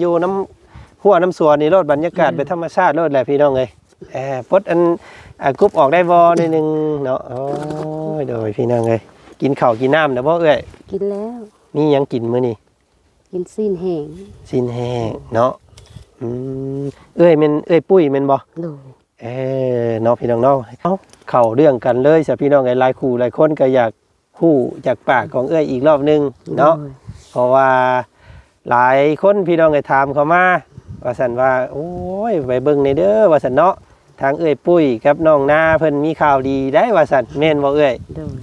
อยู่น้ำหัวน้ำสวนนี่รถบรรยากาศอืมเป็นธรรมชาติรถแหละพี่น้องเอ้ยแอบปลดอันอ่ากรุ๊ปออกได้บ่นิดนึงเนาะโอ้ยโดยพี่น้องเอ้ยกินข้าวกินน้ำเด้อบ่เอ้ยกินแล้วมีหยังกินมื้อนี้กินซีนแห้งสิ้นแห้งเนาะอืมเอ้ยแม่นเอ้ยปุ้ยแม่นบ่ โดยเออเนาะพี่น้องเนาะเอ้าเข้าเรื่องกันเลยสิพี่น้องไอ้หลายคู่หลายคนก็อยากคู่จากปากของเอ้ยอีกรอบหนึงเนาะโดยเพราะว่า หลายคนพี่น้องไอ้ถามเข้ามาว่าสันว่าโอ้ยไปเบิ่งในเด้อว่าสันเนาะทางเอ้ยปุ้ยกับน้องนาเพิ่นมีข่าวดีได้ว่าสันแม่นบ่เอ้ยโดย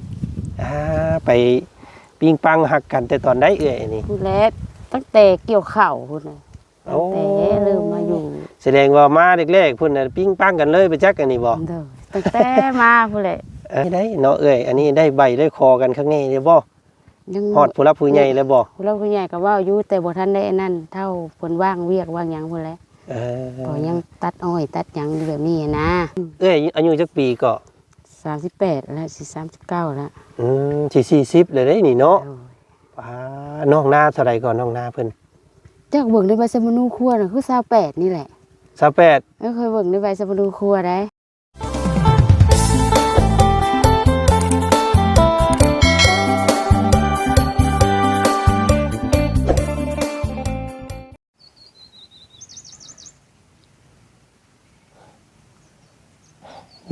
อ่าไปปิงปังหักกันแต่ตอนได้เอ้ยนี่พูดแล้วตั้งแต่เกี่ยวข้าวพุ่นน่ะโอ้ตั้งแต่เริ่มมาอยู่แสดงว่ามาแรกๆพุ่นน่ะปิงปังกันเลยไปจักกันนี่บ่โดยตั้งแต่มาพุ่นแหละเอ้ยได้เนาะเอ้ยอันนี้ได้ใบได้คอกันข้างในเลยบ่ ยังฮอดผู้รับผู้ใหญ่เลยบ่ผู้เราผู้ใหญ่ก็เว่าอยู่แต่บ่ทันได้อันนั่นเท่าเพิ่นว่างเวียกว่างหยังพุ่นแหละเออก็ยังตัดอ้อย ตัดหยังอยู่แบบนี้นะเอ้ยอายุจักปีก็38แล้วสิ39แล้วอืมสิ40เลยเด้นี่เนาะโดยอ่าน้องนาเท่าใดก่อนน้องนาเพิ่นจักเบิ่งในใบสมนูครัวน่ะคือ28นี่แหละ28เอ้ยเคยเบิ่งในใบสมนูครัวได้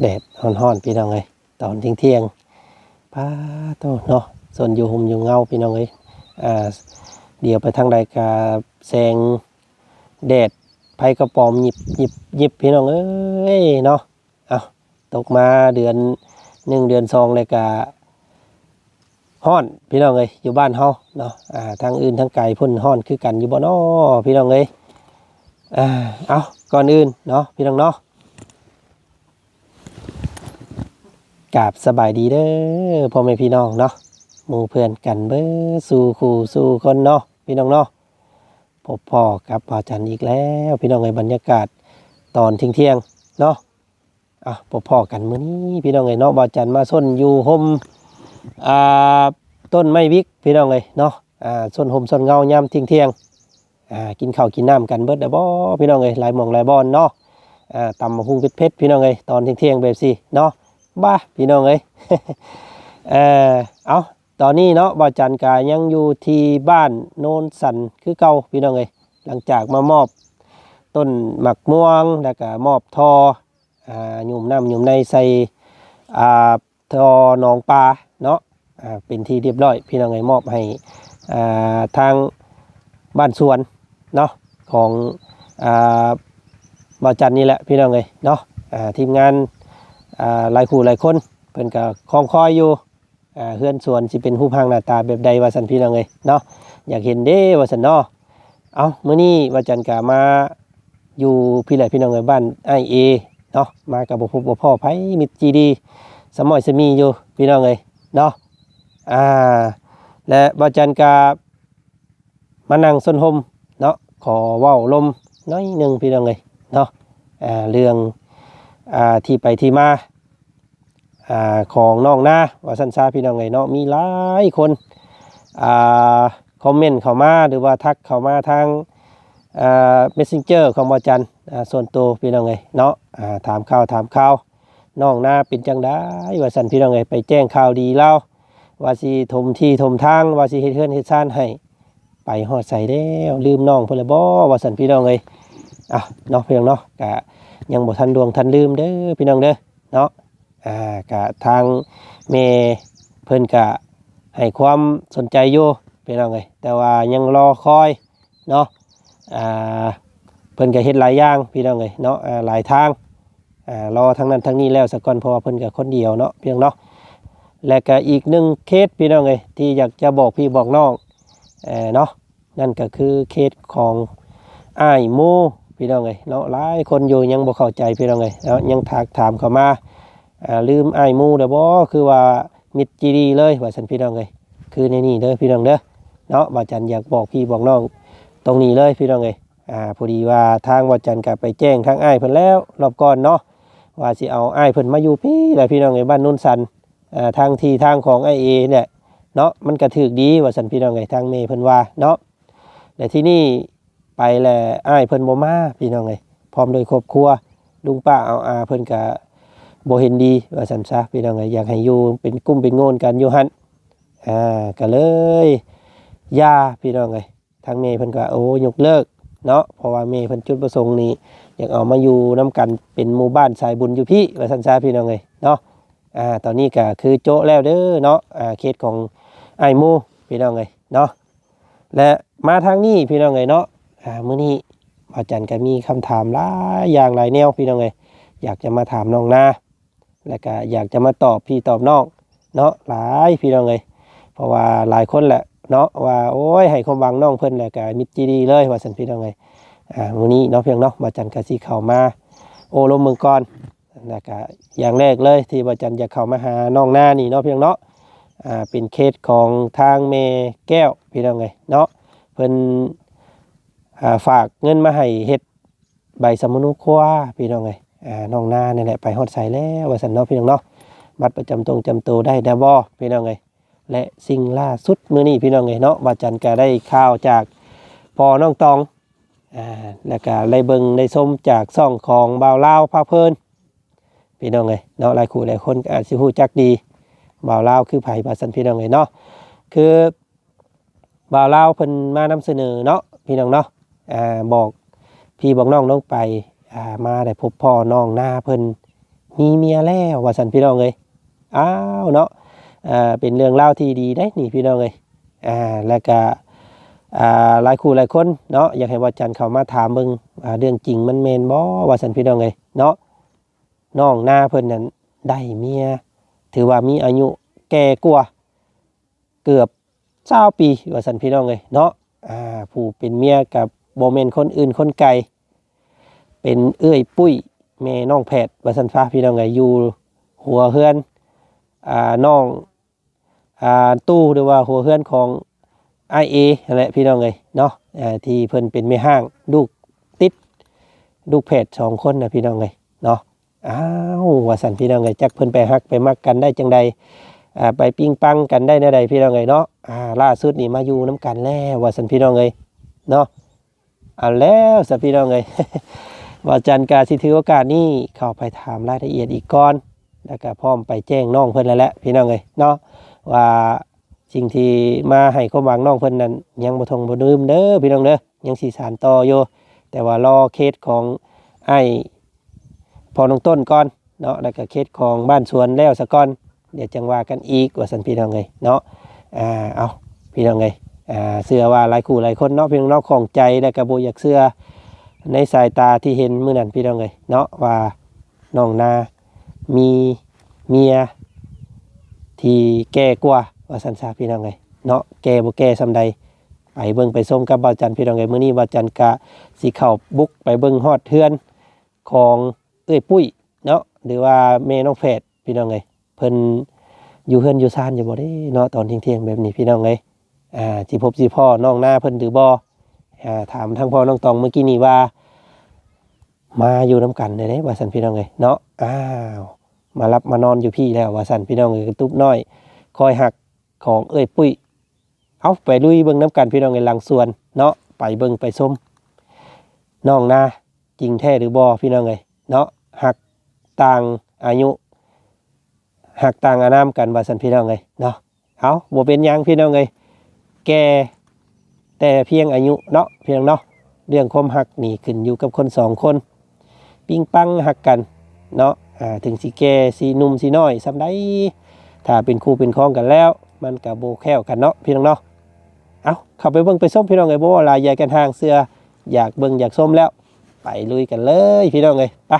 แดดฮ้อนๆพี่น้องเอ้ยตอนเที่ยงๆป้าโตเนาะส่วนอยู่ห่มอยู่เงาพี่น้องเอ้ยอ่าเดี๋ยวไปทางใดกาแสงแดดไผกระปอมหยิบหยิบหยิบพี่น้องเอ้ยเนาะเอาตกมาเดือนหนึ่งเดือนสองเลยกาฮ้อนพี่น้องเอ้ยอยู่บ้านเฮาเนาะอ่าทางอื่นทางไกลพ่นฮ้อนคือกันอยู่บ่นาะพี่น้องเอ้ยอ่าเอาก่อนอื่นเนาะพี่น้องเนาะ กราบสบายดีเด้อพ่อแม่พี่น้องเนาะหมู่เพื่อนกันเบ้อสู่คู่สู่คนเนาะพี่น้องเนาะพบพ่อกับพ่อจันอีกแล้ว พี่น้องในบรรยากาศตอนเที่ยงเที่ยงเนาะอะพบพ่อกันมื้อนี้พี่น้องไงเนาะบ่าวจันมาส้นอยู่ห่มอ่าต้นไม้วิกพี่น้องเลยเนาะอ่าส้นห่มส้นเงายามเที่ยงเที่ยงอ่ากินข้าวกินน้ำกันเบิดเด้อบ่พี่น้องเอ้ยหลายหม่องหลายบอนเนาะอ่าตำบักหุ่งเผ็ดๆพี่น้องเอ้ยตอนเที่ยงเที่ยงแบบสิเนาะ บ้าพี่น้องเอ้ยเออเอาตอนนี้เนาะบ่าจันกายังอยู่ที่บ้านโนนสันคือเก่าพี่น้องเอ้ยหลังจากมามอบต้นหมักม่วงแล้วก็มอบทออ่าหยุ่มน้ำหยุ่มในใส่อ่าทอหนองปลาเนาะอ่าเป็นที่เรียบร้อย พี่น้องเอ้ยมอบให้อ่าทางบ้านสวนเนาะของอ่าบ่าจันนี่แหละพี่น้องเอ้ยเนาะอ่าทีมงาน อ่าหลายคู่หลายคนเพิ่นก็คลองคอยอยู่อ่าเฮือนสวนสิเป็นรูปร่างหน้าตาแบบใดว่าสันพี่น้องเอ้ยเนาะอยากเห็นเด้ว่าสันเนาะเอามื้อนี้ว่าจันกามาอยู่พี่หละพี่น้องเอ้ยบ้านไอเอเนาะมากับบ่พบบ่พ่อไผมิตรจีดีสมอยสมีอยู่พี่น้องเอ้ยเนาะอ่าและว่าจันกามานั่งสนหมเนาะขอเว้าลมน้อยหนึงพี่น้องเอ้ยเนาะอ่าเรื่องอ่าที่ไปที่มา อ่าของน้องนาว่าสันซาพี่น้องไงเนาะมีหลายคนอ่าคอมเมนต์เข้ามาหรือว่าทักเข้ามาทางอ่า messenger ของบอจันอ่าส่วนตัวพี่น้องไงเนาะอ่าถามข่าวถามข่าวน้องนาเป็นจังได้ว่าสันพี่น้องไงไปแจ้งข่าวดีเล่าว่าสิถมที่ถมทางว่าสิเฮ็ดเฮือนเฮ็ดซ่านให้ไปฮอดใส่แล้วลืมน้องเพิ่นลบ่ว่าสันพี่น้องเอ้ยอะเนาะพี่น้องเนาะกะยังบ่ทันดวงทันลืมเด้อพี่น้องเด้อเนาะ อ่ากะทางเมเพิ่นกะให้ความสนใจอยู่พี่น้องเอ้ยแต่ว่ายังรอคอยเนาะอ่าเพิ่นก็เฮ็ดหลายอย่างพี่น้องเอ้ยเนาะอ่าหลายทางอ่ารอทั้งนั้นทั้งนี้แล้วซะก่อนเพราะว่าเพิ่นก็คนเดียวเนาะเพียงเนาะและก็อีกหนึ่งเคสพี่น้องเอ้ยที่อยากจะบอกพี่บอกน้องเอ่อเนาะนั่นก็คือเคสของอ้ายโมพี่น้องเอ้ยเนาะหลายคนอยู่ยังบ่เข้าใจพี่น้องเอ้ยเนาะยังถากถามเข้ามา ลืมอ้ายมูเด้อบ่คือว่ามิตรจีดีเลยว่าซั่นพี่น้องเอ้ยคือในนี่เด้อพี่น้องเด้อเนาะว่าจันอยากบอกพี่บอกน้องตรงนี้เลยพี่น้องเอ้ยอ่าพอดีว่าทางว่าจันก็ไปแจ้งทางอ้ายเพิ่นแล้วรอบก่อนเนาะว่าสิเอาอ้ายเพิ่นมาอยู่พี่แหละพี่น้องเอ้ยบ้านนุ่นสันอ่าทางที่ทางของไอเอเนี่ยเนาะมันก็ถูกดีว่าซั่นพี่น้องเอ้ยทางเมเพิ่นว่าเนาะแต่ที่นี่ไปแหละอ้ายเพิ่นบ่มาพี่น้องเอ้ยพร้อมโดยครอบครัวลุงป้าเอาอาเพิ่นก็บ่ เห็นดีว่าซั่นซะพี่น้องอยอยากให้อยู่เป็นกลุ่มเป็นโงนกันอยู่หันอ่าก็เลยยาพี่น้องเอ้ยทางเมย์เพิ่นก็โอ้ยกเลิกเนาะเพราะว่าเมย์เพิ่นจุดประสงค์นี้อยากเอามาอยู่น้กันเป็นหมู่บ้านสายบุญอยู่พี่ว่าซั่นซะพี่น้องเอ้ยเนาะอ่าตอนนี้ก็คือโจะแล้วเด้อเนาะอ่าเขตของไอ้ายหมูพี่น้องเอ้ยเนาะและมาทางนี้พี่น้องเอ้ยเนาะอ่ามื้อนี้อาจารย์ก็มีคำถามหลายอย่างหลายแนวพี่น้องเอ้ยอยากจะมาถามน้องนา แล้วก็อยากจะมาตอบพี่ตอบน้องเนาะหลายพี่น้องเอ้ยเพราะว่าหลายคนแหละเนาะว่าโอ้ยให้ความหวังน้องเพิ่นแหละก็มิตรจีดีเลยว่าซั่นพี่น้องเอ้ยอ่ามื้อนี้เนาะเพียงเนาะบาจันกะสิเข้ามา โอลมเมืองก่อนแล้วก็อย่างแรกเลยที่บาจันจะเข้ามาหาน้องหน้านี่เนาะเพียงเนาะอ่าเป็นเคสของทางเมแก้วพี่น้องไงเนาะเพิ่นอ่าฝากเงินมาให้เฮ็ดใบสมุนุครัวพี่น้องไงอ่า น้องน้านี่ยแหละไปฮอดใส่แล้วว่าซั่นเนาะพี่น้องเนาะบัตรประจำตรงจำตัวได้ดับบ่พี่น้องไงและสิ่งล่าสุดมื้อนี้พี่น้องไงเนาะบาจันก็ได้ข่าวจากพอน้องตองอ่าแล้วก็ได้เบิงได้ชมจากซ่องของบ่าวลาวพาเพลินพี่น้องเลยเนาะหลายคู่หลายคนอาจสิฮู้จักดีบ่าวลาวคือไผบาสันพี่น้องเลยเนาะคือบ่าวลาวเพิ่นมานำเสนอเนาะพี่น้องเนาะอ่าบอกพี่บอกน้องน้องไป อ่ามาได้พบพ่อน้องหน้าเพิ่นมีเมียแล้วว่าสันพี่น้องเลยอ้าวเนาะอ่าเป็นเรื่องเล่าที่ดีได้นี่พี่น้องเลยอ่าแล้วก็อ่าหลายคู่หลายคนเนาะอยากให้ว่าจันเข้ามาถามเบิ่งอ่าเรื่องจริงมันแม่นบ่ว่าสันพี่น้องเอ้ยเนาะน้องหน้าเพิ่นนั้นได้เมีย ถือว่ามีอายุแก่กว่าเกือบ20ปีว่าสันพี่น้องเอ้ยเนาะอ่าผู้เป็นเมียกับโบ่แม่นคนอื่นคนไกล เป็นเอื้อยปุ้ยแม่น้องแพทย์ว่าสันฟ้าพี่น้องเอ้ยอยู่หัวเฮือนอ่าน้องอ่าตู้หรือว่าหัวเฮือนของไอเอนั่นแหละพี่น้องเลยเนาะที่เพิ่นเป็นแม่ห้างลูกติดลูกเพจสองคนนะพี่น้องเลยเนาะอ้าวว่าสันพี่น้องเลยจักเพิ่นไปฮักไปมักกันได้จังใดอ่าไปปิ้งปังกันได้แนใดพี่น้องเลยเนาะอ่าล่าสุดนี่มาอยู่น้ำกันแล้วว่าสันพี่น้องเลยเนาะเอาแล้วสันพี่น้องเลย ว่าจันกาสิถือโอกาสนี้เข้าไปถามรายละเอียดอีกก่อนแล้วก็พร้อมไปแจ้งน้องเพิ่นแล้วแหละพี่น้องเลยเนาะว่าสิ่งที่มาให้ความหวังน้องเพิ่นนั้นยังบ่ทงบ่ลืมเด้อพี่น้องเด้อยังสิสานต่ออยู่แต่ว่ารอเคสของไอ้พอน้องต้นก่อนเนาะแล้วก็เคสของบ้านสวนแล้วซะก่อนเดี๋ยวจังว่ากันอีกว่าซั่นพี่น้องเอ้ยเนาะอ่าเอาพี่น้องเอ้ยอ่าเชื่อว่าหลายคู่หลายคนเนาะพี่น้องเนาะของใจแล้วก็บ่อยากเชื่อ ในสายตาที่เห็นมื้อนั้นพี่น้องเอ้ยเนาะว่าน้องนามีเมียที่แก่กว่าว่าสันซาพี่น้องไงเนาะแก่บ่แก่ซำใดไปเบิ่งไปส้มกับบ่าวจันพี่น้องไงมื้อนี้บ่าวจันกะสิเข้าบุกไปเบิ่งฮอดเฮือนของเอ้ยปุ้ยเนาะหรือว่าแม่น้องแฝดพี่น้องไงเพิ่นอยู่เฮือนอยู่ซ่านอยู่บ่เด้เนาะตอนเที่ยงๆแบบนี้พี่น้องไงอ่าสิพบสิพ่อน้องหน้าเพิ่นหรือบ่ อ่าถามทางพ่อน้องตองเมื่อกี้นี้ว่า มาอยู่น้ำกันได้เด้ว่าสันพี่น้องไงเนาะอ้าวมารับมานอนอยู่พี่แล้วว่าสันพี่น้องเอ้ยกระตุบน้อย คอยหักของเอ้ยปุ้ยเอาไปลุยเบิ่งน้ำกันพี่น้องในหลังส่วน เนาะไปเบิ่งไปส้มน้องนาจริงแท้หรือบอพี่น้องเอ้ยเนาะหักต่างอายุหักต่างอานามกันว่าสันพี่น้องเอ้ยเนาะเอาบ่เป็นยังพี่น้องเอ้ยแก แต่เพียงอายุเนาะเพียงเนาะเรื่องความหักนี่ขึ้นอยู่กับคนสองคน ปิ้งปังหักกันเนาะถึงสีแก่สีหนุ่มสีน้อยสำได้ถ้าเป็นคู่เป็นครองกันแล้ว มันกับโบแค้วกันเนาะพี่น้องเนาะเอาเข้าไปเบิ่งไปส้มพี่น้องเลยบ่ว่าลายใหญ่กันทางเสืออยากเบิ่งอยากส้มแล้ว ไปลุยกันเลยพี่น้องเลยไป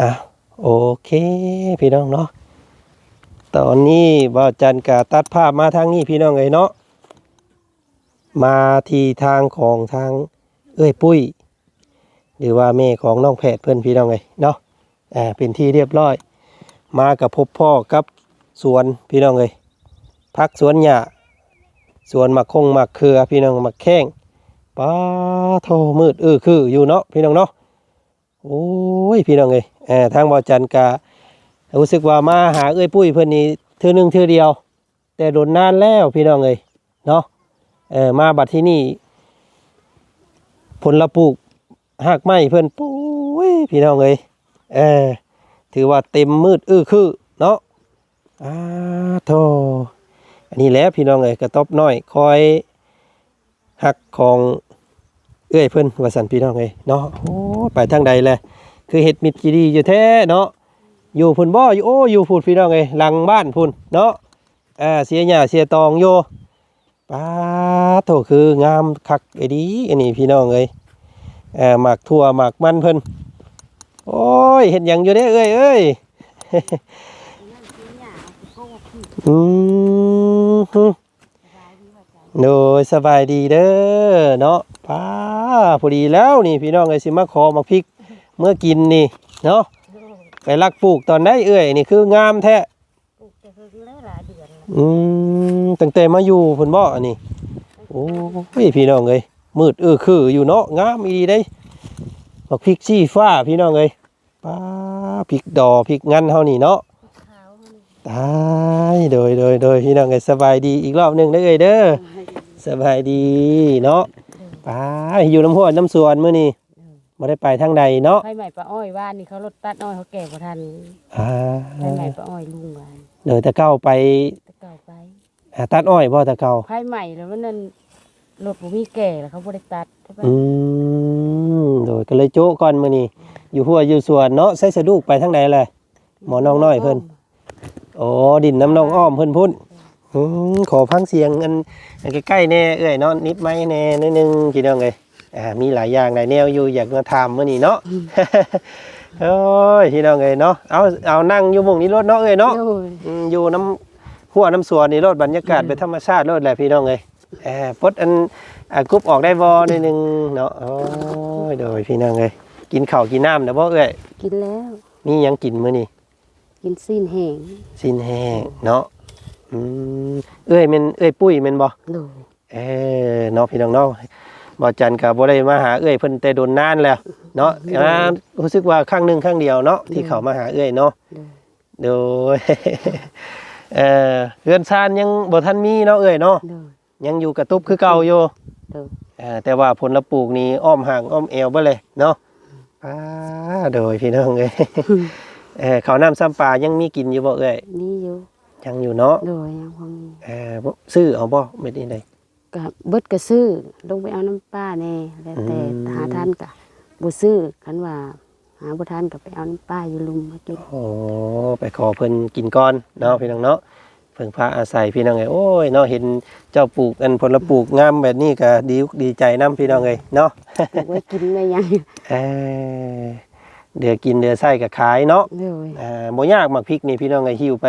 อะโอเคพี่น้องเนาะตอนนี้บ่าวจันกาตัดภาพมาทางนี้พี่น้องเลยเนาะมาที่ทางของทางเอ้ยปุ้ย หรือว่าแม่ของน้องแพทยเพื่อนพี่น้องเลยเนาะอ่าเป็นที่เรียบร้อย มากับพบพ่อกับสวนพี่น้องเลยพักสวนหญ้าสวนหมักคงหมักเครือพี่น้องหมักแข้งป้าโทมืดเออคืออยู่เนาะพี่น้องเนาะโอ้ยพี่น้องเอ้ย เออทางบ่จันก็รู้สึกว่ามาหาเอ้ยปุ้ยเพิ่นนี่เทื่อหนึงเทื่อเดียว แต่โดนนานแล้วพี่น้องเอ้ยเนาะเออมาบัดที่นี่ ผลละปลูกหากไม้เพิ่นปุ้ยพี่น้องเอ้ยเออถือว่าเต็มมืดอื้อคือเนาะอ้าโธอันนี้แหละพี่น้องเอ้ยกระต๊อบน้อยคอยหักของเอ้ยเพิ่นว่าสันพี่น้องเอ้ยเนาะโอ้ไปทางใดแหละ คือเฮ็ดมิตรจีดีอยู่แท้เนาะอยู่พุ่นบ่อยู่โอ้อยู่พุ่นพี่น้องเอ้ยหลังบ้านพุ่นเนาะอ่าเสียหญ้าเสียตองอยู่ป้าโถคืองามคักไอ้ดีอันนี้พี่น้องเอ้ยเอ่าหมากทั่วหมากมันเพิ่นโอ้ยเฮ็ดหยังอยู่เด้เอ้ยเอ้ยอืมฮึโดยสบายดีเด้อเนาะป้าพอดีแล้วนี่พี่น้องไอ้ยสิมาขอมาพริก เมื่อกินนี่เนาะไปลักปลูกตอนได้เอ้ยนี่คืองามแท้ปลูกแต่เพิ่งเลยหลายเดือนแล้วอืมตั้งแต่มาอยู่พุ่นบ่อันนี้โอ้ยพี่น้องเอ้ยมืดเออคืออยู่เนาะงามอีดีเด้บักพริกชี้ฟ้าพี่น้องเอ้ยป้าพริกดอพริกงันเฮานี่เนาะขาวมันตายโดยโดยโดยพี่น้องเอ้ยสบายดีอีกรอบหนึงเด้อเอ้ยเด้อสบายดีเนาะไป้าอยู่น้ำห้วยน้ำสวนมื้อนี้ บ่ได้ไปทางใดเนาะไผ่ใหม่ปลาอ้อยว่านนี่เขารถตัดอ้อยเขาแก่กว่าทันอ่าไผ่ใหม่ปลาอ้อยลุงวานเดี๋ยวตะเก้าไปแตะเก่าไปหาตัดอ้อยบ่ตะเก้าไผ่ใหม่แล้วมันนั่นรถบ่มีแก่แล้วเขาบ่ได้ตัดใช่ปะอืมโดยก็เลยโจ๊ะก่อนมื้อนี้อยู่หัวอยู่สวนเนาะใส่สะดุกไปทางใดแหละหมอน้องน้อยเพิ่นโอ้ดินน้ำน้องอ้อมเพิ่นพุ่นอืมขอฟังเสียงอันอันใกล้ๆแน่เอ้ยเนาะนิดไม้แน่นิดนึงพี่น้องเอ้ย อ่ามีหลายอย่างหลายแนวอยู่อยากมาถามมื้อนี้เนาะโอ้ยพี่น้องเอ้ยเนาะเอาเอานั่งอยู่หมุงนี้รถเนาะเอ้ยเนาะโอ้ยอืมอยู่น้ำหัวน้ำสวนนี่รถบรรยากาศเป็นธรรมชาติรถแหละพี่น้องเอ้ยแอบปลดอันอ่ากรุ๊ปออกได้บ่นิดนึงเนาะโอ้ยโดยพี่น้องเอ้ยกินข้าวกินน้ำนะบ่เอ้ยกินแล้วมีหยังกินมื้อนี้ กินซีนแห้งสิ้นแห้งเนาะอืมเอ้ยแม่นเอ้ยปุ้ยแม่นบ่ โดยเออเนาะพี่น้องเนาะ บ่จันก็บ่ได้มาหาเอ้ยเพิ่นแต่โดนนานแล้ว เนาะอ่ารู้สึกว่าครั้งหนึงครั้งเดียวเนาะที่เขามาหาเอ้ยเนาะโดยโดยเอ่อเรือนชานยังบ่ทันมีเนาะเอ้ยเนาะโดยยังอยู่กระตุบคือเก่าอยู่โดยเอ่อแต่ว่าผลละปลูกนี่อ้อมห่างอ้อมเอวเบ่เลยเนาะป้าโดยพี่น้องเอ้ยเอ่อข้าวน้ำซ้ำปลายังมีกินอยู่บ่เอ้ยนี่อยู่ยังอยู่เนาะโดยยังพอมีเอ่อบ่ซื้อเอาบ่เม็ดนี้ได้ ก็เบิดก็ซื้อลงไปเอาน้ำป้าแน่แล้วแต่อืมหาทันก็บ่ซื้อคันว่าหาบ่ทันก็ไปเอาน้ำป้าอยู่ลุมมากินโอ้ไปขอเพิ่นกินก่อนเนาะพี่น้องเนาะเพิ่งพาอาศัยพี่น้องเอ้ยโอ้ยเนาะเห็นเจ้าปลูกอันผลละปลูกงามแบบนี้ก็ดีอกดีใจนํพี่น้องเอ้ยเนาะปลูกไว้กินได้ยังเออ เดือกินเดือไส้กับขายเนาะโดยอ่าบ่ยากหมักพริกนี่พี่น้องไงหิวไป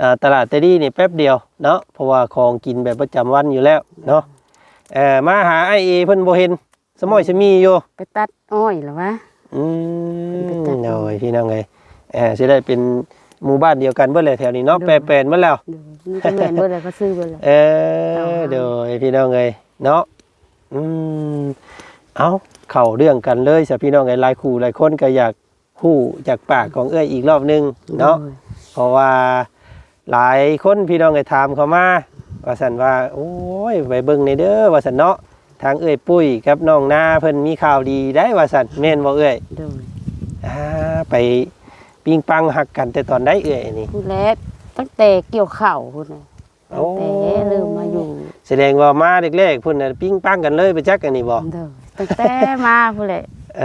อ่าตลาดเตดี้นี่แป๊บเดียวเนาะเพราะว่าของกินแบบประจำวันอยู่แล้วเนาะเออมาหาไอเอเพิ่นบ่เห็นสมอยสมีอยู่ไปตัดอ้อยเหรอวะ อืมไปตัดโอ้ยพี่น้องไงเออสิได้เป็นหมู่บ้านเดียวกันเบิดเลยแถวนี้เนาะแปรแปลนหมดแล้วโดยนี่ก็แม่นเบิดแล้วก็ซื้อเบิดแล้ว เออโดยพี่น้องไงเนาะอืมเอา เข้าเรื่องกันเลยสะพี่น้องไงหลายคู่หลายคนก็อยากฮู้จากปากของเอ้ยอีกรอบหนึงเนาะโดยเพราะว่าหลายคนพี่น้องไอ้ถามเขามาว่าสันว่า โอ้ยไปเบิ่งในเด้อว่าสันเนาะทางเอ้ยปุ้ยกับน้องนาเพิ่นมีข่าวดีได้ว่าสันแม่นบ่เอ้ยโดยอ่าไปปิงปังหักกันแต่ตอนได้เอ้ยนี่พูดแล้วตั้งแต่เกี่ยวข้าวพุ่นน่ะโอ้ตั้งแต่เริ่มมาอยู่ แสดงว่ามาแรกๆเพิ่นน่ะปิงปังกันเลยไปจักอันนี้บ่โดย ตั้งแต่มาพุ่นแหละเอ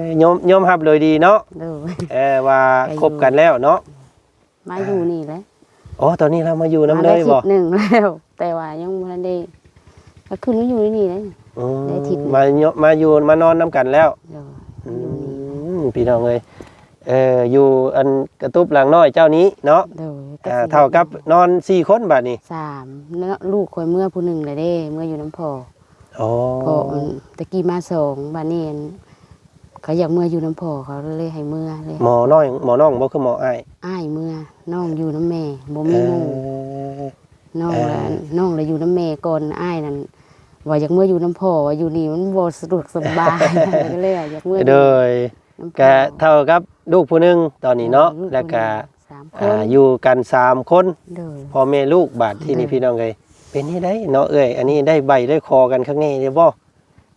อยอมยอมรับเลยดีเนาะโดยเออว่าคบกันแล้วเนาะมาอยู่นี่แหละอ๋อตอนนี้เรามาอยู่น้ำมาเลได้ยทิบ่ศหนึ่งแล้ว แต่ว่ายังบ่ทันได้ก็ขึ้นมาอยู่ที่นี่เลยอืมได้อาทิตย์หนึ่งมาเยอะมาอยู่มานอนน้ำกันแล้วโดยอือยู่นี่มพี่น้องเลยเอออยู่อันกระตุบหลังน้อยเจ้านี้เนาะโดยอ่าเท่ากับนอนสี่คนบาดนี้สามเนาะลูกคอยเมื่อผู้หนึ่งเลยเด้ เมื่ออยู่น้ำพอ อ๋อพออันตะกี้มาสองบ้านนี้อันเขาอยากเมื่ออยู่น้ำพอเขาเลยให้เมื่อเลยหมอน้อยหมอน้องบ่คือหมออ้ายอ้ายเมื่อน้องอยู่น้ำแม่บ่เอมีหมู่อน้องเอ่อละน้องละอยู่น้ำแม่ก่อนอ้ายนั่นว่าอยากเมื่ออยู่น้ำพอว่าอยู่นี่มันบ่สะดวกสบายก็เลยอยากเมื่อโดยน้ำพอก็เท่ากับลูกผู้หนึงตอนนี้เนาะลูกแล้วก็สามคอ่านอยู่กันสามคนโดยพ่อแม่ลูกบาดที่นี่เด้อพี่น้องเอ้ย เป็นนี่ได้เนาะเอ้ยอันนี้ได้ใบได้คอกันข้างในเลยบ่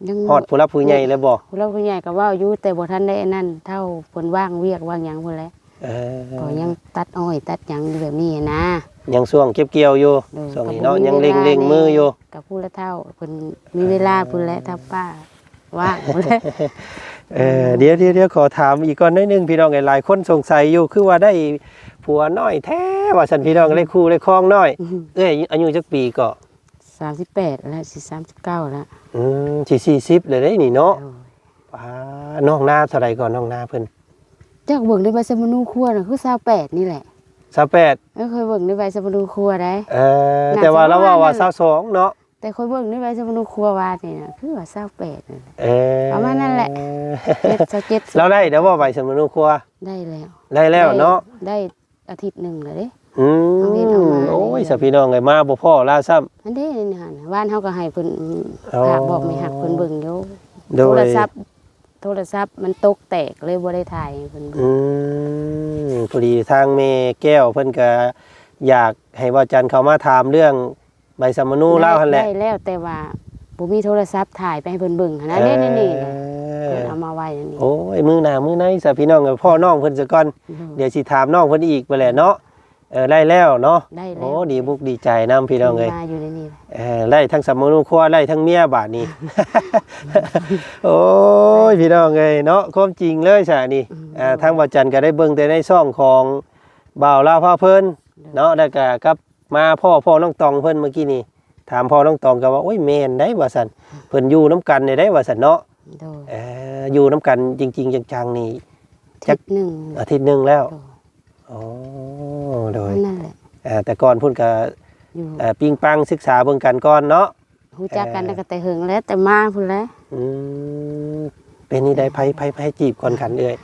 ยังฮอดผู้รับผู้ใหญ่เลยบ่ผู้เราผู้ใหญ่ก็เว่าอยู่แต่บ่ทันได้อันนั่นเท่าเพิ่นว่างเวียกว่างหยังพุ่นแหละเออก็ยังตัดอ้อยตัดหยังอยู่แบบนี้นะ ยังช่วงเก็บเกี่ยวอยู่โดยช่วงนี้ก็เนาะบ่ยังวเล็งลาเล็งแน่มืออยู่กับผู้ละเท่าเพิ่นมีเวลาพุ่นแหละถ้าป้าว่างพุ่นแหละเออเดี๋ยวเดี๋ยวเดี๋ยวขอถามอีกก่อนนิดนึงพี่น้องหลายๆคนสงสัยอยู่คือว่าได้ ผัวน้อยแท้ว่าสันพี่น้องเลยคู่เลยคล้องน้อย เอ้ยอายุจักปีก็38แล้วสิ39แล้วอืมสี่สี่สิบเลยได้นี่เนาะโอ้ยป้าน้องหน้าเท่าไรก่อนน้องหน้าเพิ่นจักเบิ่งในใบสมุนูครัวน่ะคือ28นี่แหละสาวแปดเอ้ยเคยเบิ่งในใบสมุนูครัวได้เออน่าแต่ว่าจะเราว่าว่าประมาณนั้นสาวสองเนาะแต่เคยเบิ่งในใบสมุนูครัวว่านี่น่ะคือว่า28นั่นแหละเออประมาณนั้นแหละเจ็ดสเจ็ดเราได้เดี๋ยวว่าใบสมุนครัวได้แล้ว ได้แล้วเนาะได้ อาทิตย์หนึงแล้วเด้อืเอาเฮ็ดเอามมาโอ้ยสาวพี่น้องไงมาบ่พ่อล่าซ้ำอันเด้นี่หั่นบ้านเฮาก็ให้เพิ่นอ๋อฝากบอกไม่หักเพิ่นเบิ่งอยู่โดโทยรศัพท์โทรศัพท์มันตกแตกเลยบ่ได้ถ่ายให้เพิ่นเบิ่งอืมพอดีทางเมแก้วเพิ่นก็อยากให้ว่าจันทร์เขามาถามเรื่องใบสมนูเล่าหั่นแหละได้แล้วแต่ว่า บ่มีโทรศัพท์ถ่ายไปให้เพิ่นเบิ่งหันนะเด้นี่นี่เอเพิ่นอเอามาไว้นั่นนี่โอ้ยมือหน้ามือในสาวพี่น้องกับพ่อน้องเพิ่นซะก่อนเดี๋ยวสิถามน้องเพิ่นอีกไปแหละเนาะเออได้แล้วเนาะได้แล้วโอ้ดีบุกดีใจนํพี่น้องเอ้ย มาอยู่ในนี่แหละเออไล่ทั้งสมนุครัวไล่ทั้งเมียบาทนี้ โอ้ยพี่น้องเอ้ยเนาะความจริงเลยใช่นี่อ่าทางบ่จันทร์ก็ได้เบิ่งแต่ในช่องของบ่าวลาวพาเพิ่นเนาะแล้วก็กับมาพ่อพ่อน้องตองเพิ่นเมื่อกี้นี่ ถามพ่อน้องตองก็ว่าโอ้ยแม่นได้ว่าซั่นเพิ่นอยู่น้ำกันได้ได้ว่าซั่นเนาะโดยเอออยู่น้ำกันจริง ๆจังๆนี่ จัทิก ศหนึงอาทิตย์หนึงแล้วโดยอ๋อโดยนั่นแหละอ่าแต่ก่อนเพุ่นก็อยู่อ่าปิงปังศึกษาเบิ่งกันก่อนเนาะฮู้จักกันตั้งแต่หึงแล้วแต่มาพุ่นแหล้วอืมเป็นนี่ได้ไผไผไผจีบก่อนขันเอ้ย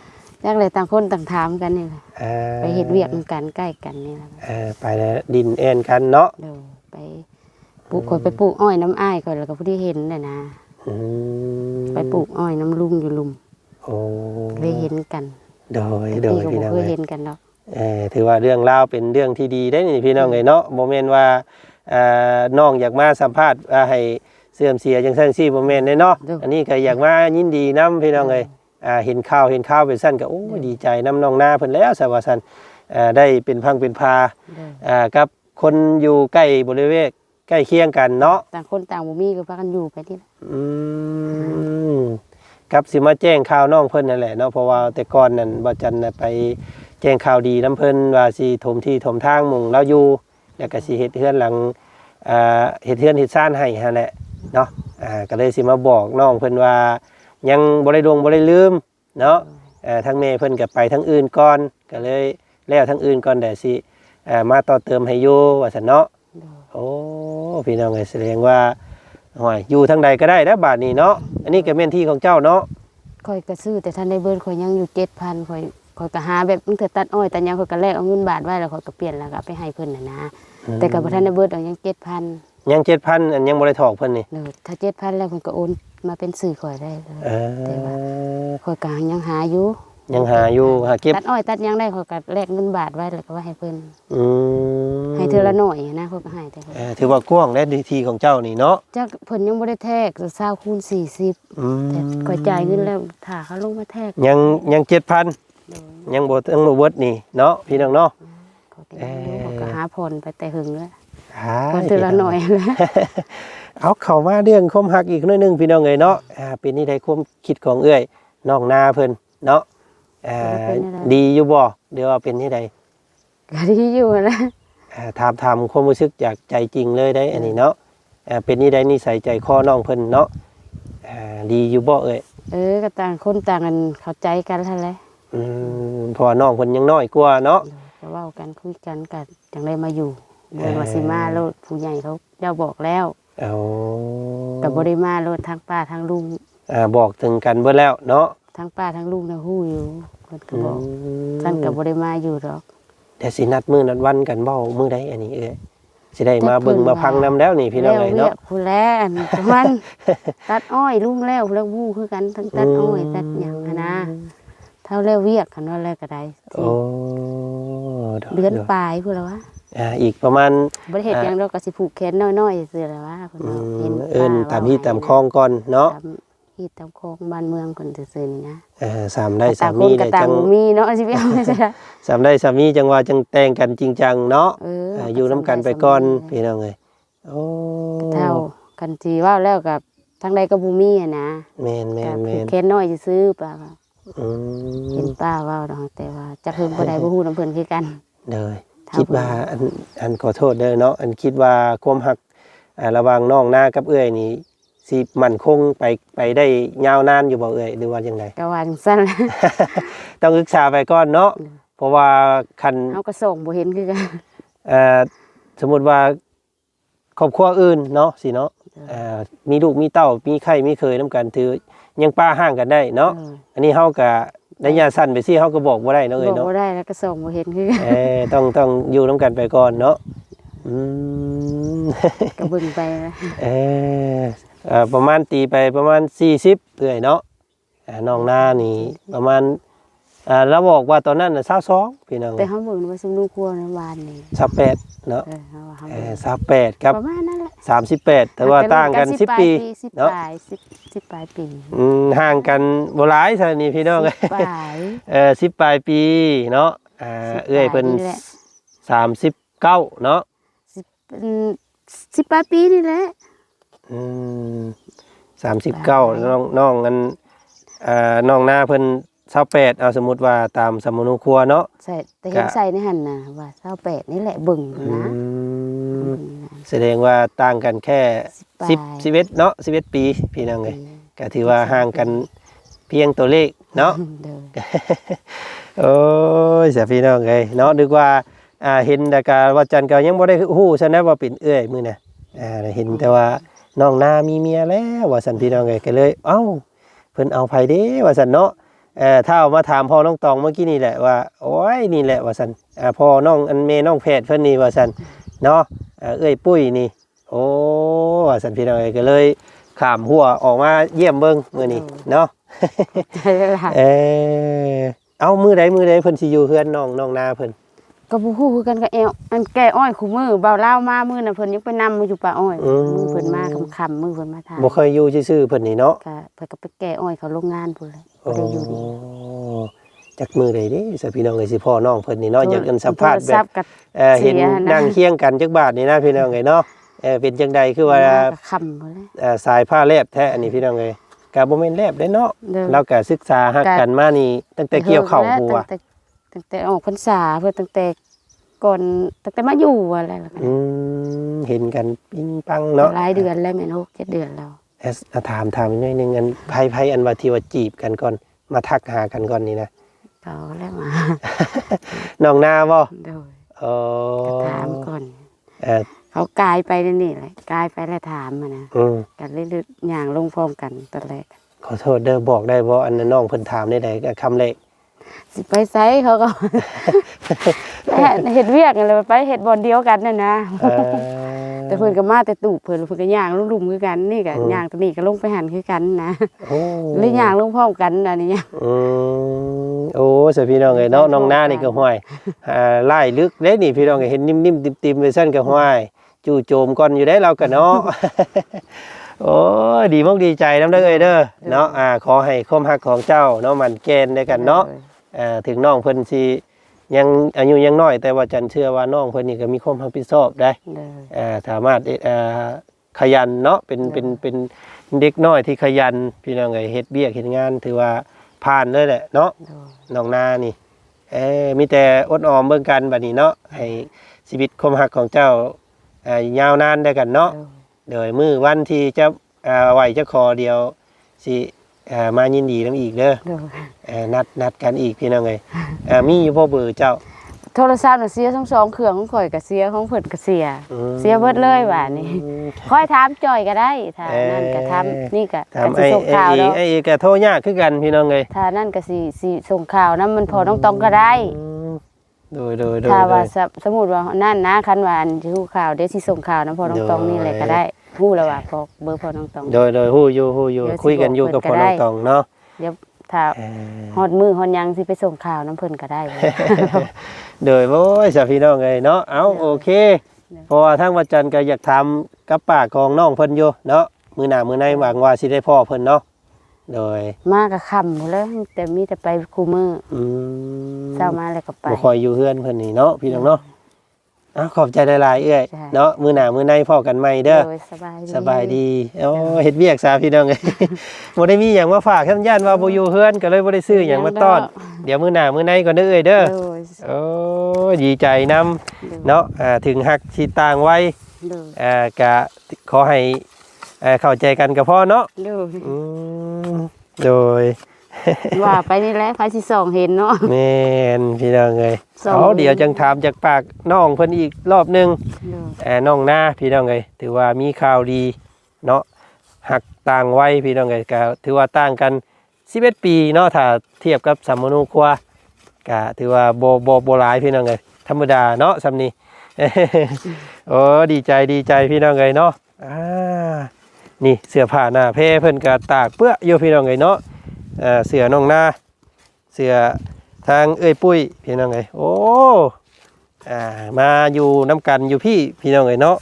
จักเลยต่างคนต่างถามกันนี่แหละอ่าไปเฮ็ดเวียกนำกันใกล้กันนี่แหละเออไปแล้วดินแอนกันเนาะเดี๋ยวไป ปลูกคอยไปปลูกอ้อยน้ำอ้ายก่อนแล้วก็ผู้ที่เห็นน่ะนะอืมไปปลูกอ้อยน้ำลุงอยู่ลุมโอ้เลยเห็นกันโดยโดพี่ยก็พี่บ่น้องเคยเอ้ยเห็นกันดอกเออถือว่าเรื่องราวเป็นเรื่องที่ดีได้นี่พี่น้องเอ้ยเนาะบ่แม่นว่าอ่าน้องอยากมาสัมภาษณ์ว่าให้เสื่อมเสียจังซั่นซี่บ่แม่นเด้เนาะอันนี้ก็อยากมายินดีนํพี่น้องเอ้ยอ่าเห็นข่าวเห็นข่าวเป็นซั่นก็โอ้ยดีใจนํน้องนาเพิ่นแล้วซะว่าซั่นอ่าได้เป็นพังเป็นพา เด้ออ่ากับคนอยู่ใกล้บริเวณ ใกล้เคียงกันเนาะต่างคนต่างบ่มีก็พากันอยู่ไปที่ละอืมกับสิมาแจ้งข่าวน้องเพิ่นนั่นแหละเนาะเพราะว่าแต่ก่อนนั่นบ่จันน่ะไปแจ้งข่าวดีน้ำเพิ่นว่าสิถมที่ถมทางหมุงเราอยู่แล้วก็สิเฮ็ดเฮือนหลังอ่าเฮ็ดเฮือนเฮ็ดซ่านให้หั่นแหละเนาะอ่าก็เลยสิมาบอกน้องเพิ่นว่า ยังบ่ได้ดวงบ่ได้ลืมเนาะเอ่อทั้งแม่เพิ่นก็ไปทั้งอื่นก่อนก็เลยแล้วทั้งอื่นก่อนแต่สิเอ่อมาต่อเติมให้อยู่ว่าซั่นเนาะเด้อ โอ้พี่น้องเอ้ยแสดงว่าห่วยอยู่ทางใดก็ได้นะบาทนี้เนาะอันนี้ก็แม่นที่ของเจ้าเนาะข่อยก็ซื้อแต่ทันได้เบิดข่อยยังอยู่7,000ข่อยข่อยก็หาแบบมึงเถิดตัดอ้อยตัดหยังข่อยก็แลกเอาเงินบาทไว้แล้วข่อยก็เปลี่ยนแล้วก็เอาไปให้เพิ่นน่ะนะ แต่ก็บ่ทันได้เบิดเอายัง7,000ยังเจ็ดพันอันยังบ่ได้ถอกเพิ่นนี่เด้อถ้า7,000แล้วเพิ่นก็โอนมาเป็นสื่อข่อยได้เลยเอแต่ว่าอข่อยก็ยังหาอยู่ ยังหาอยู่หาเก็บตัดอ้อยตัดหยังได้ข่อยก็แลกเงินบาทไว้แล้วก็ว่าให้เพิ่นอืมให้เธอละหน่อยนะข่อยก็ให้แต่ข่อยเออถือว่ากว้างและดีทีของเจ้านี่เนาะจักเพิ่นยังบ่ได้แทกจะ20คูณ40อืมแต่ข่อยจ่ายเงินแล้วถ้าเขาลงมาแทกยังยังเจ็ดพันโดยยังบ่ทั้งบ่เบิดนี่เนาะพี่น้องเนาะข่อยก็ยังอยู่ข่อยก็หาผ่อนไปแต่หึงแล้วอ่าก็เธอละหน่อยแล้ว เอาเข้ามาเรื่องความหักอีกหน่อยหนึงพี่น้องเอ้ยเนาะอ่าเป็นนี่ได้ความคิดของเอ้ยน้องนาเพิ่นเนาะ อ่าดีอยู่บ่เดี๋ยวว่าเป็นที่ใดก็ดีอยู่นะอ่าถามถามความรู้สึกจากใจจริงเลยได้ อันนี้เนาะอ่าเป็นนี่ได้นิสัยใจคอน้องเพิ่นเนาะอ่าดีอยู่บ่เอ้ยเออก็ต่างคนต่างกันเข้าใจกันแล้วแหละอืมเพอน้องเพิ่นยังน้อยกว่าเนาะ ก็เว้ากันคุยกันก็จังได้มาอยู่บ่ได้ว่าสิมาโลดผู้ใหญ่เขาเจ้าบอกแล้วเอาก็บ่ได้มาโลดทั้งป้าทั้งลุงอ่าบอกถึงกันเบิดแล้วเนาะ ทั้งป้าทั้งลุงน่ะฮู้อยู่เพิ่นก็อืบอกมท่านก็บ่ได้มาอยู่ดอก แต่สินัดมื้อนัดวันกันเว้ามื้อใดอันนี้เอ้ยสิได้มาแต่เพิ่เบิ่งนมาว่าพังนํแล้วนี่พี่น้องแล้วเอ้ยเรียเนาะกผู้แลอันมันตัดอ้อยลุงแล้วแล้ววู้คือกันทั้งตัดอ้อยตัดหยังหั้นนะเท่าแล้วเวียกคันว่าแล้วก็ได้โอ้เดือนปลายพุ่นละวะอ่าอีกประมาณบ่ได้เฮ็ดหยังดอกก็สิผูกแขนน้อยๆซื่อละวะเพิ่นอืว่ามห็นเอิ้นป้ตามว่ที่ตามคลองก่อนเนาะ ตามที่ตามคลองบ้านเมืองเพิ่นซื่อๆนี่นะเออสามได้ต่าสางคมีนก็ได้ต่างจังบ่มีเนาะสิไปเอาไม่ใช่ละสามได้สามีจังว่าจังแต่งกันจริงจังเนาะเอออ่าอยู่น้ำกันไปก่อนพี่น้องเอ้ยโอ้เท่ากันสิเว้าแล้วกับทางใดก็บ่มีอะนะแม่นแม่ก็นผูแม่กนแขนน้อยซื่อๆป้าว่าอืเห็มนป้าเว้าดอกแต่ว่าจักเพิ่นบ่ได้บ่ฮู้นํเพิ่นคือกันเลยเท่าคิดว่าอันอันขอโทษเด้อเนาะอันคิดว่าความหักอ่าระหว่างน้องหน้ากับเอื้อยนี่ สิมั่นคงไปไปได้ยาวนานอยู่บ่เอื้อยหรือว่าจังไดก็ว่าจังซั่นแหละต้องศึกษาไปก่อนเนาะอืมเพราะว่าคันเฮาก็ส่งบ่เห็นคือกันเอ่อสมมุติว่าครอบครัวอื่นเนาะสิเนาะเอ่อมีลูกมีเต้ามีไข่มีเคยนํกันถือยังป้าห่างกันได้เนาะเอออันนี้เฮาก็ระยะสั้นไปสิเฮาก็บอกบ่ได้เนาะบเอ้ยอกเนาะบ่ได้แล้วก็ส่งบ่เห็นคือกันเออต้องต้องอยู่นํกันไปก่อนเนาะอืมก็เบิ่งไปนะเออเอ่อ ประมาณตีไปประมาณ 40เอื่อยเนาะอ่าน้องหน้านี่ประมาณอ่าแล้วบอกว่าตอนนั้นน่ะ22พี่น้องแต่เฮาเบิ่งว่าสมรู้ครัวในบ้านนี่28เนาะเออเฮาว่าเฮาเอเบิ่งอ28ครับประมาณนั้นแหละ38แต่ว่าต่างกัน10 10ปี10เนาะปลาย10 10ปลายปีอืมห่างกันบ่หลายเท่านี้พี่น้องเอ้ย10ปลายเออ10ปลายปีเนาะอ่า10เอื้อยเพิ่นปลายนี่แหละ39เนาะ10อืม10ปลายปีนี่แหละ อืม39น้องน้องอันเอ่อน้องหน้าเพิ่น28เอาสมมุติว่าตามสมมุติครัวเนาะใส่แต่เห็นกะใส่ในหั่นน่ะว่า28นี่แหละเบิ่งอืนะมเบิ่งนะแสดงว่าต่างกันแค่สิสิบบปลายสิบเอ็ดเนาะสิบเอ็ดปีพี่น้องเลยก็ถือว่าห่างกันเพียงตัวเลขเนาะเด้อโอ้ยเสียพี่น้องเลยเนาะนึกว่าอ่าเห็นแต่กาว่าจันทร์ก็ยังบ่ได้ฮู้ซะนะว่าเป็นเอื้อยมื้อน่ะอ่าเห็นแต่ว่า น้องนามีเมียแล้วว่าซั่นพี่น้องเลยก็เลย เอ้าเพิ่นเอาไผเด้ว่าซั่นเนาะเอ่อถ้าเอามาถามพ่อน้องตองเมื่อกี้นี่แหละว่าโอ้ยนี่แหละว่าซั่นอ่าพ่อน้องอันเมน้องแพทย์เพิ่นนี่ว่าซั่นเนาะอ่าเอ้ยปุ้ยนี่ โอ้ว่าซั่นพี่น้องเอ้ยก็เลยข้ามหัวออกมาเยี่ยมเบิ่งมื้อนี้เนาะ ใช่แล้วล่ะเออเอามือใดมือใดเพิ่นสิอยู่เฮือนน้องน้องนาเพิ่น ก็บ่ฮู้คือกันกับแอวอันแก่อ้อยคู่มือเบาเล่าวมามื้อน่ะเพิ่นยังไปนำมาอยู่ป่าอ้อยมือเพิ่นมาค่ำๆมือเพิ่นมาทานบ่เคยอยู่ซื่อๆเพิ่นนี่เนาะก็เพิ่นก็ไปแก่อ้อยเขาโรงงานพุ่นเลยโอ้บ่ได้อยู่นี่จักมือใดเด้ซะพี่น้องเอ้ยสิพ่อน้องเพิ่นนี่เนาะอยากกันสัมภาษณ์แบโทรศับพท์ก็ เอ่อเห็นเสียนะ นั่งเคียงกันจักบาทนี่นะพี่น้องเอ้ยเนาะเออเป็นจังใดคือว่ามาก็ค่ำพุ่นเลยเอ่อสายผ้าแลบแท้อันนี้พี่น้องเอ้ยก็บ่แม่นแลบเด้เนาะ เด้อ เราก็ศึกษาฮักกันมานี่ตั้งแต่เกี่ยวข้าวหัว ตั้งแต่ ตั้งแต่ออกพรรษาเพิ่นตั้งแต่ก่อนตั้งแต่มาอยู่อะไรล่ะอืมเห็นกันปิ้งปังเนาะหลายเดือนแล้วแม่น6 7เดือนแล้วเอสอะถามถามอีกหน่อยหนึงอันไพ่ไพ่อันว่าที่ว่าจีบกันก่อน มาทักหากันก่อนนี่นะเขาแล้วมาน้องนาบ่โดยเออก็ถามก่อนเออเขากลายไปนี่นี่แหละกลายไปแล้วถามมานะอืมกันเรื่อยๆอย่างลงพร้อมกันตอนแรกขอโทษเด้อบอกได้บ่อันนั้นน้องเพิ่นถามได้ใดก็คำแรก สิไปไซเขาก็ เห็ดเวียกกันเลยไปเห็ดบอลเดียวกันน่ะนะเออแต่เพิ่นก็มาแต่ตู่เพิ่นเพิ่นก็ย่างลุมๆคือกันนี่ก็อืมย่างตัวนี้ก็ลงไปหันคือกันนะโอ้หรือย่างลงพร้อมกันอันนี้อืมโอ้สวยพี่น้องเอ้ยเนาะน้องนานี่ก็ห้วยอ่าไล่ลึกเด้นี่พี่น้องเอ้ยเห็นนิ่มๆติมๆไปซั่นก็ห้วยจู่โจมก่อนอยู่ได้เราก็เนาะโอ้ยดีมากดีใจน้ำเด้อเอ้ยเด้อเนาะอ่าขอให้ความรักของเจ้าเนาะมันแกนด้วยกันเนาะอ่า ถึงน้องเพิ่นสิยังอายุยังน้อย แต่ว่าจันเชื่อว่าน้องเพิ่นนี่ก็มีความรับผิดชอบได้เด้ออ่าสามารถอ่าขยันเนาะเป็นเป็นเป็นเด็กน้อยที่ขยันพี่น้องเอ้ยเฮ็ดเบี้ยกเฮ็ดงาน ถือว่าผ่านเลยแหละเนาะเด้อน้องนานี่เอ้มีแต่อดออมเบิ่งกันบัดนี้เนาะให้ชีวิตความรักของเจ้าอ่ายาวนานด้วยกันเนาะเด้อโดยมื้อวันที่จะอ่าไหวจะขอเดียวสิ อ่ามายินดีนํอีกเด้อเด้อเอ่อนัดนัดกันอีกพี่น้องเลยเอ่อมีอยู่พ่อเบอร์เจ้า โทรศัพท์น่ะเสียทั้งสองเครื่องของข่อยก็เสียของเพิ่นก็เสีย อืม เสียเบิดเลยว่านี่ค่อยถามจ่อยก็ได้ถ้าเอ่อ นั่นก็ทำนี่ก็ถามก็สิไอ้ส่งไอ้ข่าวไอ้แล้วไอ้แกโทรยากคือกันพี่น้องเลยถ้านั่นก็สิสิส่งข่าวนํมันพอน้องตองก็ได้ อืมโดยโดยโดยถ้าโดว่ายสมสมมุติว่านั่นนะคันว่าอันสิฮู้ข่าวเดี๋ยวสิส่งข่าวนํพอน้องตองโดยนี่แหละก็ได้ ฮู้แล้วว่าพอเบอร์พอน้องตอง โดยโดยฮู้อยู่ฮู้อยู่เดี๋ยวสิคุยกันอยู่กับบอกพ่อเพิ่นก็น้องได้ ตองเนาะเดี๋ยวถ้าเออฮอดมือฮอดหยังสิไปส่งข่าวน้ำเพิ่นก็ได้ โดยโอ้ยสาพี่น้องเลยเนาะเอาโอเคเพราะว่าทางวัดจันทร์ก็อยากทำกับปากของน้องเพิ่นอยู่เนาะมือหน้ามือในหวังว่าสิได้พ่อเพิ่นเนาะโดยมาก็ค่ำหมดแล้วแต่มีแต่ไปคู่มืออืมเช้ามาแล้วก็ไปบ่คอยอยู่เฮือนเพิ่นนี่เนาะพี่น้องเนาะ อ้าวขอบใจหลายๆเอ้ยใช่เนาะมือหน้ามือในพ่อกันใหม่เด้อ โดยสบายดี สบายดีโอ้เฮ็ดเวียกซาพี่น้องเอ้ย บ่ได้มีหยังมาฝากท่านย่านว่าบ่อยู่เฮือนก็เลยบ่ได้ซื้อหยังมาต้อน เดี๋ยวมือหน้ามือในก่อนเด้อเอ้ยเด้อ โดยโอ้ดีใจนํเนาะอ่าถึงฮักสิต่างไว้โดยอ่าก็ขอให้อ่าเข้าใจกันก็พอเนาะโดยอืมโดยว่าไปนี่แหละไฟสิส่องเห็นเนาะแม่นพี่น้องเอ้ยสอง เอาเดี๋ยวจังถามจากปากน้องเพิ่นอีกรอบหนึงโดยเอ่อน้องหน้าพี่น้องเอ้ยถือว่ามีข่าวดีเนาะหักต่างวัยพี่น้องเอ้ยก็ถือว่าต่างกัน11ปีเนาะถ้าเทียบกับสัมมโนุครัวก็ถือว่าบ่บ่บ่หลายพี่น้องเอ้ยธรรมดาเนาะสำนี้โอ้ดีใจดีใจพี่น้องเอ้ยเนาะอ่านี่เสื้อผ้าหน้าเพเพิ่นก็ตากเปื้ออยู่พี่น้องเอ้ยเนาะเอ่อเสื้อน้องหน้าเสื้อ ทางเอ้ยปุ้ยพี่น้องเอ้ยโอ้อ่ามาอยู่น้ำกันอยู่พี่พี่น้องเอ้ยเนาะ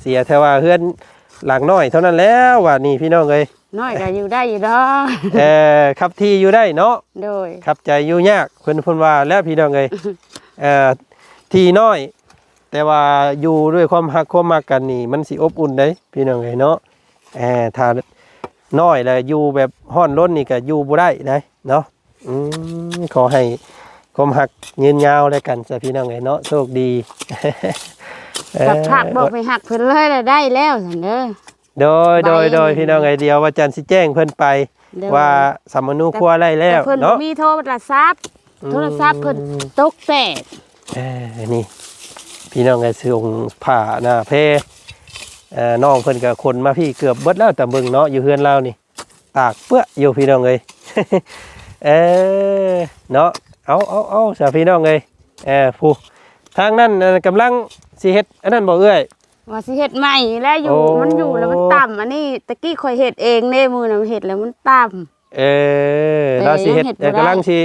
เสียแต่ว่าเฮือนหลังน้อยเท่านั้นแล้วว่านี่พี่น้องเอ้ยน้อยก็อยู่ได้อยู่ดอกเอ่อขับที่อยู่ได้เนาะโดยขับใจอยู่ยากเพิ่นเพิ่นว่าแล้วพี่น้องเอ้ยเอ่อที่น้อย แต่ว่าอยู่ด้วยความฮักความมักกันนี่ มันสิอบอุ่นได้พี่น้องเอ้ยเนาะเอ่อถ้าน้อยแล้วอยู่แบบฮ้อนร้นนี่ก็อยู่บ่ได้ได้เนาะ อืมขอให้ความฮักยืนยาวแล้วกันซะพี่น้องเอ้ยเนาะโชคดีกับผักบอกไปหักเพิ่นเลยแล้วได้แล้วซั่นเด้อ โดยโดยใบโดยพี่น้องไอเดียวว่าจันทร์สิแจ้งเพิ่นไปโดยว่าสัมมนูครัวไล่แล้วต่เพิ่นบ่เนาะมีโทรศัพท์โทรศัพท์เพิ่นตกแตกเออนี่ พี่น้องไอส่งผ้าหน้าเพเอ่อน้องเพิ่นก็คนมาพี่เกือบเบิดแล้วแต่เบิ่งเนาะอยู่เฮือนเรานี่ ตากเปื้ออยู่พี่น้องเอ้ย เออเนาะเอาเอาเอาสาพี่น้องเอ้ยเออผู้ทางนั้นน่ะกำลังสิเฮ็ดอันนั้นบ่เอ้ยว่าสิเฮ็ดใหม่แล้วอยู่โอ้มันอยู่แล้วมันต่ำอันนี้ตะกี้ข่อยเฮ็ดเองเด้มือน่ะมันเฮ็ดแล้วมันต่ำเออแต่เราสิเฮ็ดยังเฮ็ดบ่ได้กำลังสิ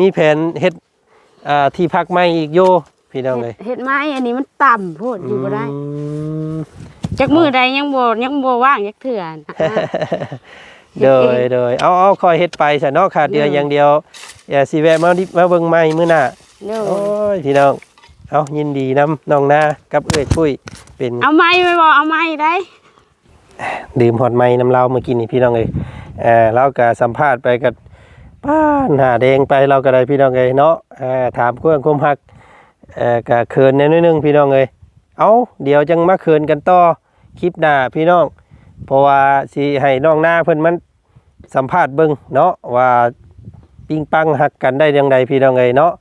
มีแผนเฮ็ดอ่าที่พักใหม่อีกโยพี่น้องเลยเฮ็ดเฮ็ดไม้อันนี้มันต่ำโพูดอยู่บ่ได้อืมจักมือใดยังบ่ยังบ่ว่างจักเถื่อนะ เฮ็โดดเองยโดยเอาเอาคอยเฮ็ดไปซะเนาะขาดเดือนเออออย่างเดียวอย่าสิแวะมาดิมาเบิ่งใหม่มื้อหน้าเด้อโอ้ยพี่น้องเอายินดีนํน้องนากับเอ้ยปุ้ยเป็นเอาไม้ไปบ่เอาไม้ได้ดื่มฮอดไม้น้ำเราเมื่อกี้นี่พี่น้องเอ้ยเออเราก็สัมภาษณ์ไปกับป้าหน้าแดงไปเราก็ได้พี่น้องเอ้ยเนาะเออถามเครื่องความฮักเอ่อก็เขินแหนิดนึงพี่น้องเอ้ยเอาเดี๋ยวจังมาเขินกันต่อคลิปหน้าพี่น้อง เพราะว่าสิให้น้องหน้าเพิ่นมันสัมภาษณ์เบิ่งเนาะว่าปิ้งปังหักกันได้ยังไงพี่น้องเอ้ยเนาะ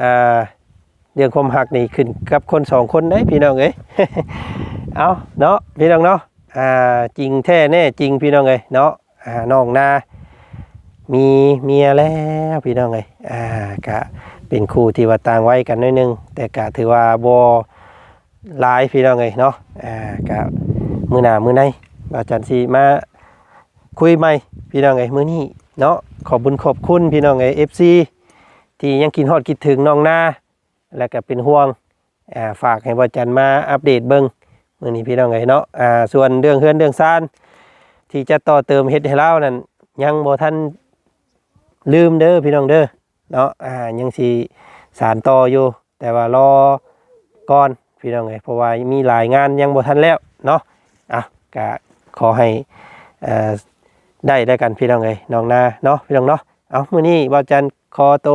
อ่าเรื่องความหักนี่ขึ้นกับคนสองคนได้พี่น้องเอ้ยเอาเนาะพี่น้องเนาะอ่าจริงแท้แน่จริงพี่น้องเอ้ยเนาะอ่าน้องนามีเมียแล้วพี่น้องเอ้ยอ่ากะเป็นคู่ที่ว่าต่างไว้กันน้อยหนึง แต่กะถือว่าบ่หลายพี่น้องเอ้ยเนาะอ่ากะมื้อหน้ามื้อใน อาจารย์สิมาคุยใหม่พี่น้องเอ้มื้อนี้เนาะขอบคุญขอบคุณพี่น้องเอ้ย FC ที่ยังกินฮอดคิดถึงน้องนาแล้วก็เป็นห่วงอ่าฝากให้บ่จันมาอัปเดตเบิ่งมื่อนี้พี่น้องไงเนาะอ่าส่วนเรื่องเฮือนเรื่องซานที่จะต่อเติมเฮ็ดให้เรานั่นยังบ่ทันลืมเด้อพี่น้องเด้อเนาะอ่ายังสิสารต่ออยู่ แต่ว่ารอก่อนพี่น้องไงเพราะว่ามีหลายงานยังบ่ทันแล้วเนาะอะก็ ขอให้เอ่อได้ได้กันพี่น้องไงน้องนาเนาะพี่น้องเนาะเอามื้อนี้บ่าวจันขอโต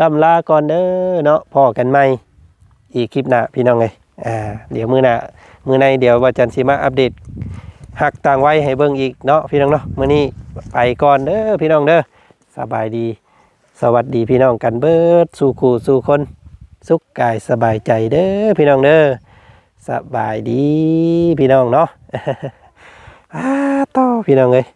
ล่ำลาก่อนเด้อเนาะพอกันใหม่อีกคลิปหน้าพี่น้องไงอ่าเดี๋ยวมื้อหน้ามื้อในเดี๋ยวว่าจันสิมาอัปเดตหักต่างไว้ให้เบิ่งอีกเนาะพี่น้องเนาะมื้อนี้ไปก่อนเด้อพี่น้องเด้อสบายดี สวัสดีพี่น้องกันเบิดสู่คู่สู่คนสุขกายสบายใจเด้อพี่น้องเด้อสบายดีพี่น้องเนาะ อ้าต่อพี่น้องเอ้ย